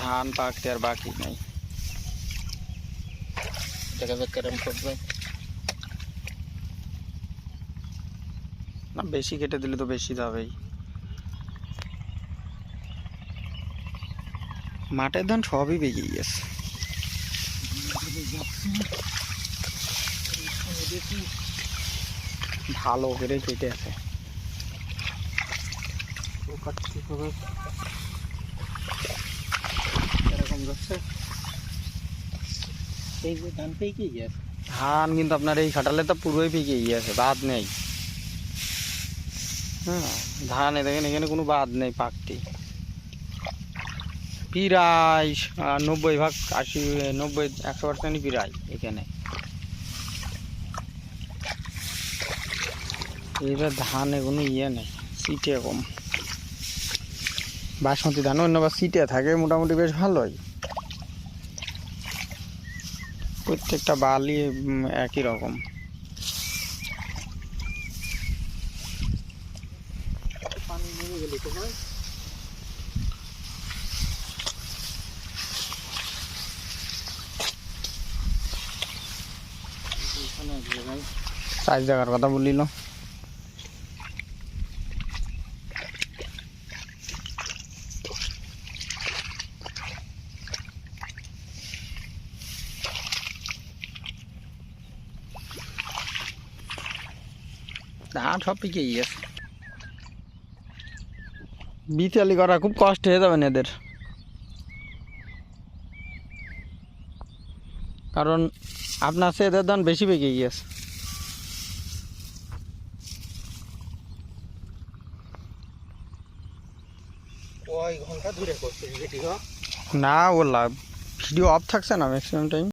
ধান পাকতে আর বাকি নেই। দেখা কেরম করবে। না, বেশি কেটে দিলে তো বেশি যাবেই। মাঠের ধান সবই বেরিয়ে গেছে। ভালো করে কেটে আছে। ধান কিন্তু আপনার এই খাটালে তো পুরোই পেকে গিয়েছে, বাদ নেই। হ্যাঁ ধান দেখেন, এখানে কোনো বাদ নেই পাকটি প্রায় নব্বই ভাগ আশি, নব্বই, একশো পার্সেন্টই প্রায় এখানে। এবার ধানে কোনো ইয়ে নেই, সিটে কম। বাসমতি ধান অন্য বা সিটে থাকে, মোটামুটি বেশ ভালোই। প্রত্যেকটা বালি একই রকম। চার জায়গার কথা বলিল। ধান সব পিকে গিয়েছে। বিচালি করা খুব কষ্ট হয়ে যাবে না এদের। কারণ আপনার সে এদের ধান বেশি পেকে গিয়েছে। না ওলা ভিডিও অফ থাকছে না ম্যাক্সিমাম টাইম